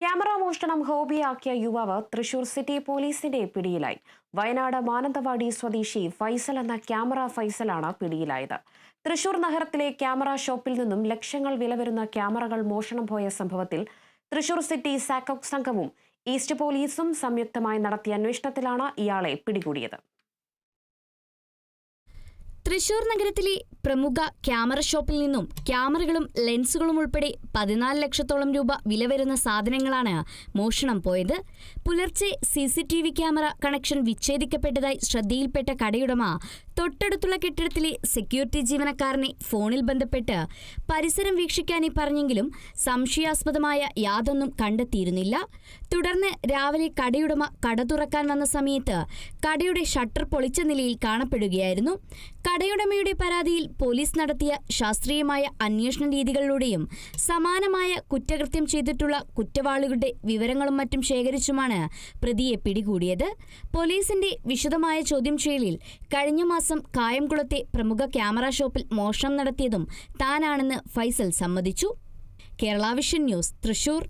Camera മോഷണം ഹോബിയാക്കിയ യുവാവ് Thrissur city പോലീസിന്റെ പിടിയിലായി. വയനാട് മാനന്തവാടി സ്വദേശി ഫൈസൽ എന്ന ക്യാമറ ഫൈസലാണ് പിടിയിലായത്. തൃശൂർ നഗരത്തിലെ ക്യാമറ ഷോപ്പിൽ നിന്നും ലക്ഷങ്ങൾ വില വരുന്ന ക്യാമറകൾ മോഷണം പോയ സംഭവത്തിൽ തൃശൂർ സിറ്റി സാക്കോക് സംഘവും ഈസ്റ്റ് പോലീസും സംയുക്തമായി നടത്തിയ അന്വേഷണത്തിലാണ് ഇയാളെ പിടികൂടിയത്. തൃശൂർ നഗരത്തിലെ പ്രമുഖ ക്യാമറ ഷോപ്പിൽ നിന്നും ക്യാമറകളും ലെൻസുകളും ഉൾപ്പെടെ പതിനാല് ലക്ഷത്തോളം രൂപ വില വരുന്ന സാധനങ്ങളാണ് മോഷണം പോയത്. പുലർച്ചെ C C T V camera connection വിച്ഛേദിക്കപ്പെട്ടതായി ശ്രദ്ധയിൽപ്പെട്ട കടയുടമ തൊട്ടടുത്തുള്ള കെട്ടിടത്തിലെ സെക്യൂരിറ്റി ജീവനക്കാരനെ ഫോണിൽ ബന്ധപ്പെട്ട് പരിസരം വീക്ഷിക്കാനെ പറഞ്ഞെങ്കിലും സംശയാസ്പദമായ യാതൊന്നും കണ്ടെത്തിയിരുന്നില്ല. തുടർന്ന് രാവിലെ കടയുടമ കട തുറക്കാൻ വന്ന സമയത്ത് കടയുടെ ഷട്ടർ പൊളിച്ച നിലയിൽ കാണപ്പെടുകയായിരുന്നു. കടയുടമയുടെ പരാതിയിൽ പോലീസ് നടത്തിയ ശാസ്ത്രീയമായ അന്വേഷണ രീതികളിലൂടെയും സമാനമായ കുറ്റകൃത്യം ചെയ്തിട്ടുള്ള കുറ്റവാളികളുടെ വിവരങ്ങളും മറ്റും ശേഖരിച്ചുമാണ് പ്രതിയെ പിടികൂടിയത്. പോലീസിന്റെ വിശദമായ ചോദ്യം ചെയ്യലിൽ കഴിഞ്ഞ മാസം കായംകുളത്തെ പ്രമുഖ ക്യാമറ ഷോപ്പിൽ മോഷണം നടത്തിയതും താനാണെന്ന് ഫൈസൽ സമ്മതിച്ചു. കേരളാവിഷൻ ന്യൂസ് തൃശൂർ.